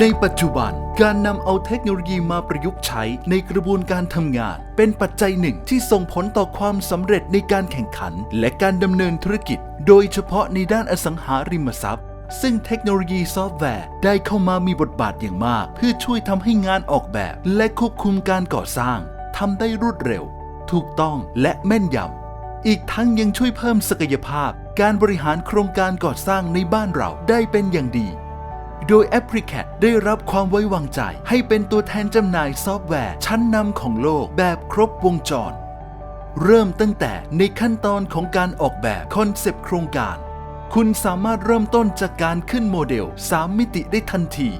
ในปัจจุบันการนำเอาเทคโนโลยีมาประยุกต์ใช้ในกระบวนการทำงาน เป็นปัจจัยหนึ่งที่ส่งผลต่อความสำเร็จในการแข่งขัน และการดำเนินธุรกิจ โดยเฉพาะในด้านอสังหาริมทรัพย์ ซึ่งเทคโนโลยีซอฟต์แวร์ได้เข้ามามีบทบาทอย่างมาก เพื่อช่วยทำให้งานออกแบบ และควบคุมการก่อสร้างทำได้รวดเร็ว ถูกต้องและแม่นยำอีกทั้งยังช่วยเพิ่มศักยภาพ การบริหารโครงการก่อสร้างในบ้านเราได้เป็นอย่างดี โดย a p p l i c a t ได้รับความไว้วางใจ ให้เป็นตัวแทนจำหน่ายซอฟต์แวร์ ชั้นนำของโลกแบบครบวงจร เริ่มตั้งแต่ในขั้นตอนของการออกแบบคอนเซปต์โครงการ คุณสามารถเริ่มต้นจากการขึ้นโมเดล 3 มิติได้ทันที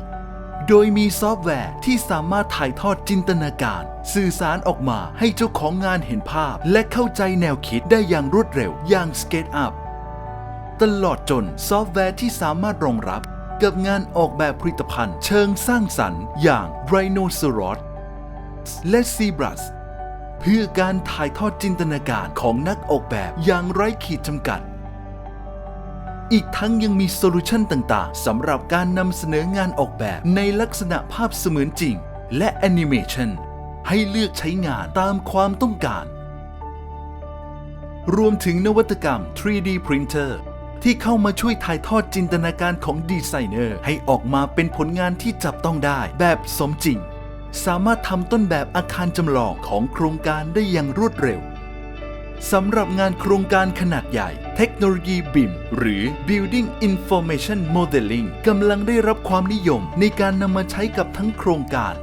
โดยมีซอฟต์แวร์ที่สามารถถ่ายทอดจินตนาการ สื่อสารออกมาให้เจ้าของงานเห็นภาพ และเข้าใจแนวคิดได้อย่างรวดเร็วอย่าง SketchUp ตลอดจนซอฟต์แวร์ที่สามารถรองรับ กับงานออกแบบผลิตภัณฑ์เชิงสร้างสรรค์อย่าง Rhinoceros และ Zebras เพื่อการถ่ายทอดจินตนาการของนักออกแบบอย่างไร้ขีดจำกัด อีกทั้งยังมีโซลูชันต่างๆสำหรับการนำเสนองานออกแบบในลักษณะภาพเสมือนจริง และแอนิเมชันให้เลือกใช้งานตามความต้องการ รวมถึงนวัตกรรม 3D Printer ที่เข้ามาช่วยถ่ายทอดจินตนาการของดีไซเนอร์ ให้ออกมาเป็นผลงานที่จับต้องได้แบบสมจริง สามารถทำต้นแบบอาคารจำลองของโครงการได้อย่างรวดเร็วสำหรับงานโครงการขนาดใหญ่ เทคโนโลยี BIM หรือ Building Information Modeling กำลังได้รับความนิยมในการนำมาใช้กับทั้งโครงการ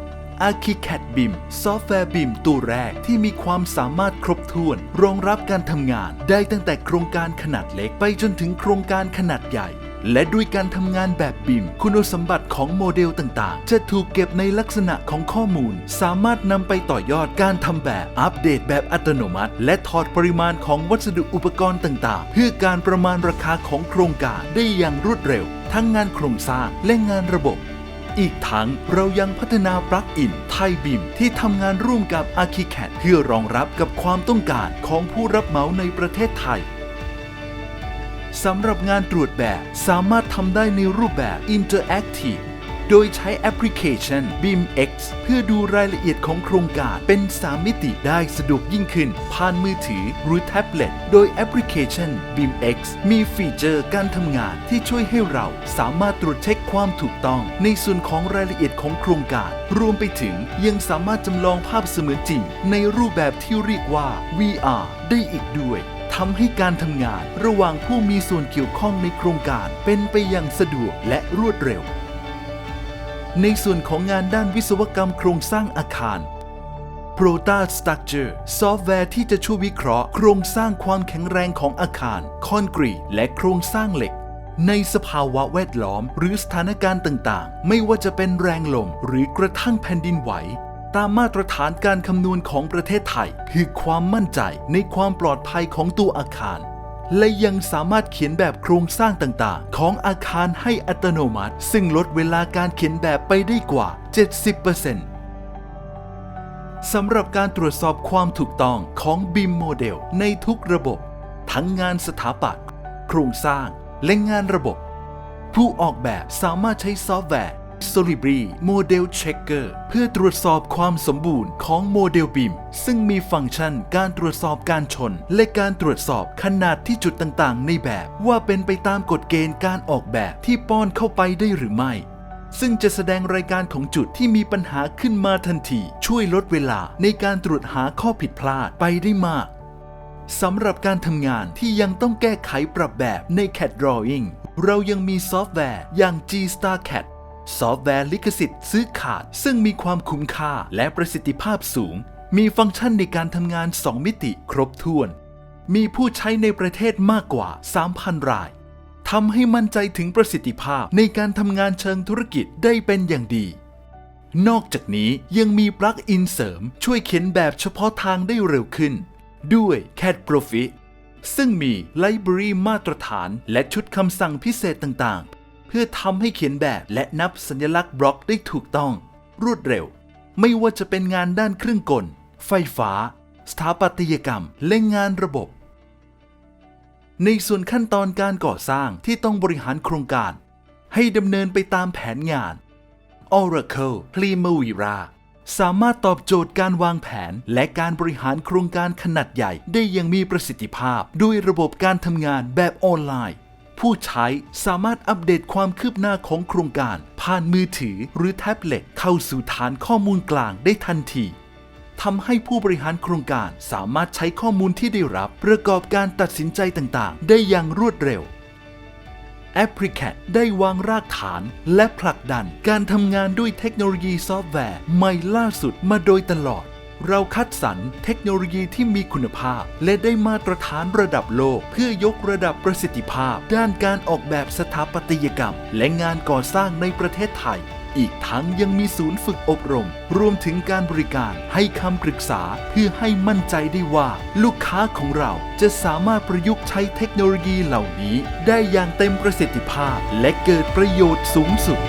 ArchiCAD BIM ซอฟต์แวร์ BIM ตัวแรกที่มีความสามารถครบถ้วน รองรับการทำงาน ได้ตั้งแต่โครงการขนาดเล็กไปจนถึงโครงการขนาดใหญ่ และด้วยการทำงานแบบ BIM คุณสมบัติของโมเดลต่าง ๆ จะถูกเก็บในลักษณะของข้อมูล สามารถนำไปต่อยอดการทำแบบอัปเดตแบบอัตโนมัติ และถอดปริมาณของวัสดุอุปกรณ์ต่าง ๆ เพื่อการประมาณราคาของโครงการได้อย่างรวดเร็ว ทั้งงานโครงสร้างและงานระบบ อีกทั้งเรายังพัฒนาปลั๊กอินไทยบิมที่ทำงานร่วมกับ Archicad เพื่อรองรับกับความต้องการของผู้รับเหมาในประเทศไทยสำหรับงานตรวจแบบสามารถทำได้ในรูปแบบ Interactive โดยใช้แอปพลิเคชัน BeamX เพื่อดูรายละเอียดของโครงการเป็น 3 มิติได้สะดวกยิ่งขึ้น ผ่านมือถือหรือแท็บเล็ต โดยแอปพลิเคชัน BeamX มีฟีเจอร์การทำงานที่ช่วยให้เราสามารถตรวจเช็คความถูกต้อง ในส่วนของรายละเอียดของโครงการ รวมไปถึงยังสามารถจำลองภาพเสมือนจริง ในรูปแบบที่เรียกว่า VR ได้อีกด้วยทำให้การทำงานระหว่างผู้มีส่วนเกี่ยวข้องในโครงการเป็นไปอย่างสะดวกและรวดเร็ว ในส่วนของงานด้านวิศวกรรมโครงสร้างอาคาร Prota Structure ซอฟต์แวร์ที่จะช่วยวิเคราะห์ โครงสร้างความแข็งแรงของอาคาร คอนกรีตและโครงสร้างเหล็ก ในสภาวะแวดล้อม หรือสถานการณ์ต่างๆ ไม่ว่าจะเป็นแรงลมหรือกระทั่งแผ่นดินไหว ตามมาตรฐานการคำนวณของประเทศไทย คือความมั่นใจในความปลอดภัยของตัวอาคาร และยังสามารถเขียนแบบโครงสร้างต่างๆ ของอาคารให้อัตโนมัติ ซึ่งลดเวลาการเขียนแบบไปได้กว่า 70%สำหรับการตรวจสอบความถูกต้องของ BIM โมเดลในทุกระบบ ทั้งงานสถาปัตย์โครงสร้างและงานระบบ ผู้ออกแบบสามารถใช้ซอฟต์แวร์ Solibri Model Checker เพื่อตรวจสอบความสมบูรณ์ของโมเดล BIM ซึ่งมีฟังก์ชันการตรวจสอบการชน และการตรวจสอบขนาดที่จุดต่างๆ ในแบบ ว่าเป็นไปตามกฎเกณฑ์การออกแบบที่ป้อนเข้าไปได้หรือไม่ซึ่งจะแสดงรายการของจุดที่มีปัญหาขึ้นมาทันที ช่วยลดเวลาในการตรวจหาข้อผิดพลาดไปได้มาก สำหรับการทำงานที่ยังต้องแก้ไขปรับแบบใน CAD Drawing เรายังมีซอฟต์แวร์อย่าง G-Star CAD ซอฟต์แวร์ลิขสิทธิ์ซื้อขาด ซึ่งมีความคุ้มค่าและประสิทธิภาพสูง มีฟังก์ชันในการทำงาน 2 มิติครบถ้วน มีผู้ใช้ในประเทศมากกว่า 3,000 รายทำให้มั่นใจถึงประสิทธิภาพในการทำงานเชิงธุรกิจได้เป็นอย่างดี นอกจากนี้ยังมีปลั๊กอินเสริมช่วยเขียนแบบเฉพาะทางได้เร็วขึ้น ด้วย CAD Profi ซึ่งมีไลบรารีมาตรฐานและชุดคำสั่งพิเศษต่างๆ เพื่อทำให้เขียนแบบและนับสัญลักษณ์บล็อกได้ถูกต้อง รวดเร็ว ไม่ว่าจะเป็นงานด้านเครื่องกล ไฟฟ้า สถาปัตยกรรม และงานระบบ ในส่วนขั้นตอนการก่อสร้างที่ต้องบริหารโครงการ ให้ดำเนินไปตามแผนงาน Oracle Primavera สามารถตอบโจทย์การวางแผนและการบริหารโครงการขนาดใหญ่ได้อย่างมีประสิทธิภาพ ด้วยระบบการทำงานแบบออนไลน์ ผู้ใช้สามารถอัปเดตความคืบหน้าของโครงการ ผ่านมือถือหรือแท็บเล็ตเข้าสู่ฐานข้อมูลกลางได้ทันทีทำให้ผู้บริหารโครงการสามารถใช้ข้อมูลที่ได้รับ ประกอบการตัดสินใจต่างๆ ได้อย่างรวดเร็ว a p p l i c a t ได้วางรากฐานและผลักดันการทำงานด้วยเทคโนโลยีซอฟต์แวร์ใหม่ล่าสุดมาโดยตลอด เราคัดสรรเทคโนโลยีที่มีคุณภาพ และได้มาตรฐานระดับโลก เพื่อยกระดับประสิทธิภาพ ด้านการออกแบบสถาปัตยกรรม และงานก่อสร้างในประเทศไทย อีกทั้งยังมีศูนย์ฝึกอบรม รวมถึงการบริการให้คำปรึกษาเพื่อให้มั่นใจได้ว่า ลูกค้าของเราจะสามารถประยุกต์ใช้เทคโนโลยีเหล่านี้ ได้อย่างเต็มประสิทธิภาพ และเกิดประโยชน์สูงสุด